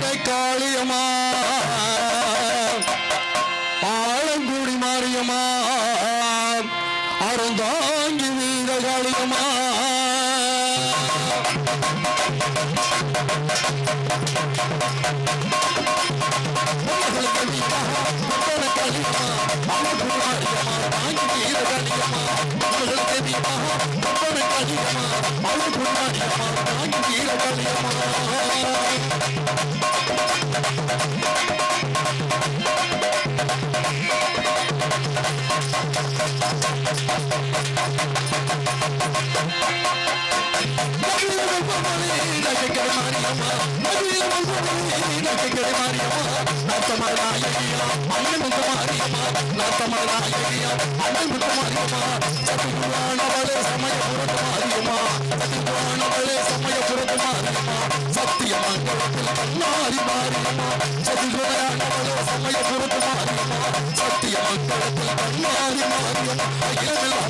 காளியம்மா. ஆலங்குடி மாரியம்மா. அருந்தாங்கி வீர காளியம்மா. சத்தியமங்கலத்தில் கண்ணாரி மாரியம்மா சதிகுணானவளே சமயபுரத்து மாரியம்மா சத்தியமங்கலத்தில் கண்ணாரி மாரியம்மா அகிலமெல்லாம்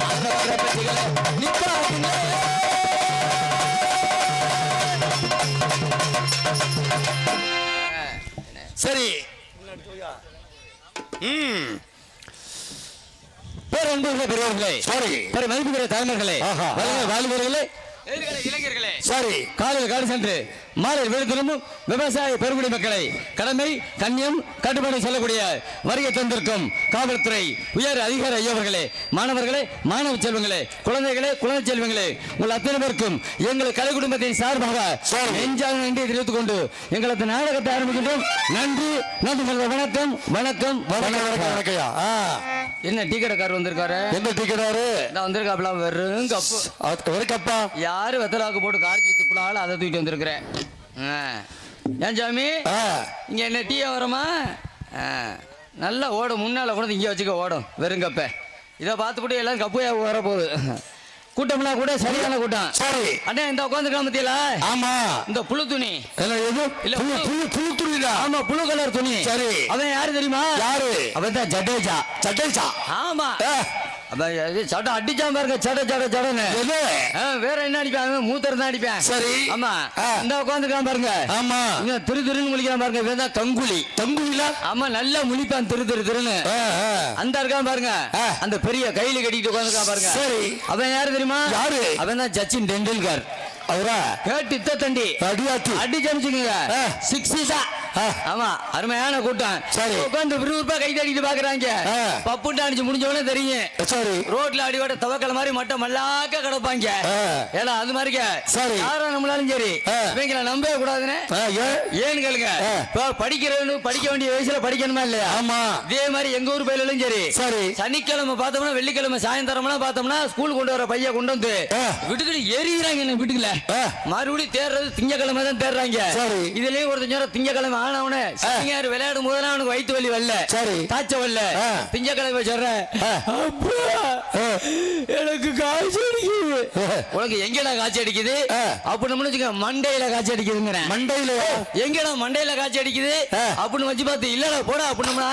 ம் பேரன்புள்ள பெரியவர்களே சரி பெரிய மதிப்புகிற. வளர்ந்த வாலிபர்களே சரி காலையில் காடு சென்று மாலை திரும்பும் விவசாய பெருங்குடி மக்களை கடமை கண்ணியம் கட்டுப்பாடு சொல்லக்கூடிய வருகை தந்திருக்கும் காவல்துறை உயர் அதிகாரி ஐயவர்களே மாணவர்களே மாணவ செல்வங்களே குழந்தைகளே குழந்தை செல்வங்களே உங்கள் அத்தனை பேருக்கும் எங்கள் கலை குடும்பத்தின் சார்பாக சரி. நெஞ்சாக நன்றி தெரிவித்துக் கொண்டு எங்களது நாடகத்தை ஆரம்பிக்கின்றோம். நன்றி நன்றி வணக்கம் வணக்கம் வணக்கம். வணக்கம் என்ன டீ கடைக்காரர் வந்திருக்காரு? எந்த டிக்கெட்டாரு நான் வந்திருக்காப்ல வெறும் கப்பு. வரைக்கப்பா யாரு வெத்தலாக்கு போட்டு காய்ச்சி துப்புனாலும் அதை தூக்கி வந்திருக்கிறேன். ஏன் சாமி? இங்க என்ன டீ வரமா? நல்லா ஓடும். முன்னால கூட இங்கே வச்சுக்க ஓடும். வெறும் கப்பை. இதை பார்த்துக்கிட்டு எல்லாம் கப்பு வர போகுது கூட்டம்லாம் கூட சரியான கூட்டம். சரி. அண்ணா இந்த உட்காந்துக்கலாம் பத்தியில ஆமா. இந்த புழு துணி. என்ன எது? இல்ல, புழு புழு. துணிடா ஆமா புழு கலர் துணி. சரி. அவன் யாரு தெரியுமா? யாரு? அவன் தான் ஜடேஜா. சட்டேசா ஆமா. ஆ, அவன் இது சட்டை அடிச்சான் பாருங்க சட சட சடன்னு வேற என்ன அடிப்பேன்? அவன் மூத்தர் தான் அடிப்பேன். சரி. ஆமா. இந்த உட்காந்துக்கலாம் பாருங்க. ஆமா. இவன் திரு திருன்னு பாருங்க. இவன் தான் கங்குலி. தங்குவிலா ஆமா நல்லா முழிப்பான் திரு திரு திருன்னு. அந்த இருக்கான் பாருங்க. அந்த பெரிய கையில கட்டிட்டு உட்காந்துருக்கான் பாருங்க. சரி. அவன் யாரு தெரியுமா? யாரு? அவன் தான் சச்சின் டெண்டுல்கர். அவரா? கேட்டு தண்டி. அடியாத்தி அடி ஜமிச்சுங்க. சிக்ஸ். ஆமா அருமையான கூட்டம். சரி. உட்காந்து விறுவிறுப்பா கை தட்டிட்டு பாக்குறாங்க. பப்புண்டு அடிச்சு முடிஞ்சவனே தெரியும். சரி. ரோட்ல அடிவாட தவக்கல மாதிரி மட்டும் மல்லாக்க கிடப்பாங்க. ஏன்னா அது மாதிரிங்க சரி. யாரா நம்மளாலும் சரி. இவங்களை நம்பவே கூடாதுன்னு. ஏன்னு கேளுங்க. படிக்கிறவனு படிக்க வேண்டிய வயசுல படிக்கணுமா இல்லையா? ஆமா. இதே மாதிரி எங்க ஊர் பயிலும் சரி. சரி. சனிக்கிழமை பார்த்தோம்னா வெள்ளிக்கிழமை சாயந்தரம்லாம் பார்த்தோம்னா ஸ்கூல் கொண்டு வர பையன் கொண்டு வந்து ஆ. வீட்டுக்குள்ள எரியுறாங்க என்ன வீட்டுக்குள்ள. ஆ. மறுபடியும் தேர்றது திங்கக்கிழமை தான் தேர்றாங்க. சரி. இதுலயும் ஒரு நேரம் திங்கக்கிழமை ஆனவனே சிங்காரு விளையாடும் போதெல்லாம் அவனுக்கு வயிற்று வலி வரல சரி. தாச்ச வரல ஆ. திங்கக்கிழமை சொல்றேன். எனக்கு காய்ச்சல். உனக்கு எங்கடா காய்ச்சல் அடிக்குது. அப்படின்னு வச்சுக்க மண்டையில காய்ச்சல் அடிக்குதுங்கிறேன் மண்டையில எங்கடா மண்டையில காய்ச்சி அடிக்குது. அப்படின்னு வச்சு பார்த்து இல்லடா போடா அப்படின்னா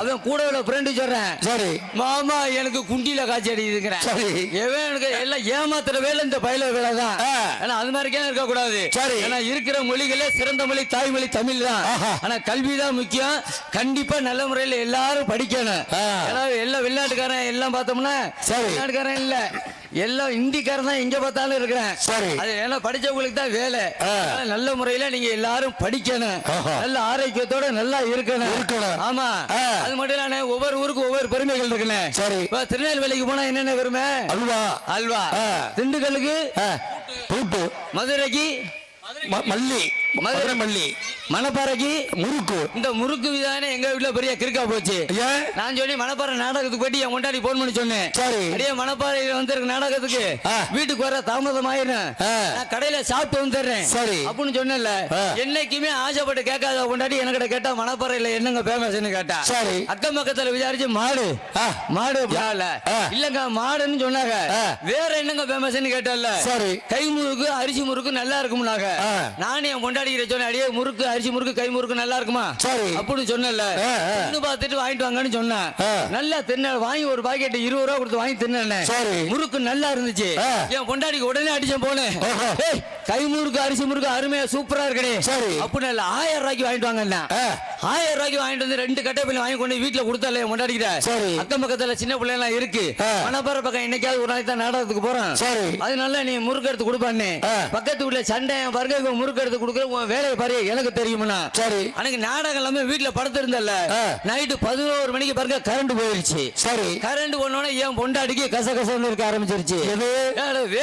அவன் கூட உள்ள ஃப்ரெண்டு சொல்றேன் சரி மாமா எனக்கு குண்டியில காய்ச்சி அடிக்குதுங்கிறேன் சரி. எவன் எனக்கு எல்லாம் ஏமாத்துற வேலை இந்த பயில வேலை தான். ஏன்னா அது மாதிரிக்கே இருக்க கூடாது சரி. ஏன்னா இருக்கிற மொழிகளே சிறந்த மொழி தாய்மொழி தமிழ் தான். ஆனா கல்வி தான் முக்கியம் கண்டிப்பா நல்ல முறையில எல்லாரும் படிக்கணும். ஏன்னா எல்லாம் வெளிநாட்டுக்காரன் எல்லாம் பார்த்தோம்னா சரி. வெளிநாட்டுக்காரன் இல்ல எல்லாம் இந்திக்காரன் தான் எங்க பார்த்தாலும் இருக்கிறேன். சரி. அது ஏன்னா படிச்சவங்களுக்கு தான் வேலை. நல்ல முறையில நீங்க எல்லாரும் படிக்கணும். நல்ல ஆரோக்கியத்தோட நல்லா இருக்கணும். இருக்கணும். ஆமா. அது மட்டும் இல்ல ஒவ்வொரு ஊருக்கு ஒவ்வொரு பெருமைகள் இருக்குண்ணே. சரி. இப்ப திருநெல்வேலிக்கு போனா என்னென்ன பெருமை? அல்வா. அல்வா. திண்டுக்கல்லுக்கு? மதுரைக்கு? மல்லி. மதுரை மல்லி மணப்பாறைக்கு முறுக்கு இந்த முறுக்கு விதானே எங்க வீட்டுல பெரிய கிறுக்கா போச்சு நான் சொல்லி மணப்பாறை நாடகத்துக்கு போயிட்டு என் கொண்டாடி போன் பண்ணி சொன்னேன் சரி. அடியே மணப்பாறையில வந்திருக்க நாடகத்துக்கு. வீட்டுக்கு வர தாமதம் ஆயிரும். நான் கடையில சாப்பிட்டு வந்துடுறேன் சரி. அப்படின்னு சொன்னேன்ல. என்னைக்குமே ஆசைப்பட்டு கேட்காத கொண்டாடி என்கிட்ட கேட்டா மணப்பாறையில என்னங்க ஃபேமஸ்னு கேட்டா சரி. அக்கம் பக்கத்துல விசாரிச்சு மாடு. மாடு அப்படின்னால. ஆ. இல்லங்க மாடுன்னு சொன்னாங்க. வேற என்னங்க ஃபேமஸ்னு கேட்டல சரி. கை முறுக்கு அரிசி முறுக்கு நல்லா இருக்கும்னாங்க. நானே என் கொண்டாடிக்கிற சொன்னேன் அடியே முறுக்கு அரிசி முறுக்கு கை முறுக்கு நல்லா இருக்குமா சரி. அப்படின்னு சொன்னல. தின்னு பார்த்துட்டு வாங்கிட்டு வாங்கன்னு சொன்னேன். நல்லா தின்ன வாங்கி ஒரு பாக்கெட் இருபது ரூபா கொடுத்து வாங்கி தின்னேன் சரி. முறுக்கு நல்லா இருந்துச்சு. என் பொண்டாடிக்கு உடனே அடிச்சேன் போனேன் கை முறுக்கு அரிசி முறுக்கு அருமையா சூப்பரா இருக்கடே சரி. அப்படின்னு இல்ல ஆயிரம் ரூபாய்க்கு வாங்கிட்டு வாங்க. ஆயிரம் ரூபாய்க்கு வாங்கிட்டு வந்து ரெண்டு கட்டை பிள்ளை வாங்கி கொண்டு வீட்டுல கொடுத்தால சரி. அக்கம் பக்கத்துல சின்ன பிள்ளை எல்லாம் இருக்கு. மணப்பாறை பக்கம் என்னைக்காவது ஒரு நாளைக்கு தான் நாடகத்துக்கு போறேன். அதனால நீ முறுக்கு எடுத்து கொடுப்பானே ஆ. பக்கத்து வீட்டுல சண்டை இவன் முறுக்கு எடுத்து கொடுக்குற உன் வேலையை பாரு எனக்கு தெரியுமுன்னா சரி. அன்னைக்கு நாடகம் எல்லாமே வீட்டுல படுத்திருந்தல்ல. ஆ. நைட்டு பதினோரு மணிக்கு பாருங்க கரண்ட் போயிருச்சு. சரி. கரண்ட் போனோடனே என் பொண்டாடிக்கு கச கசன்னு இருக்க ஆரம்பிச்சிருச்சு.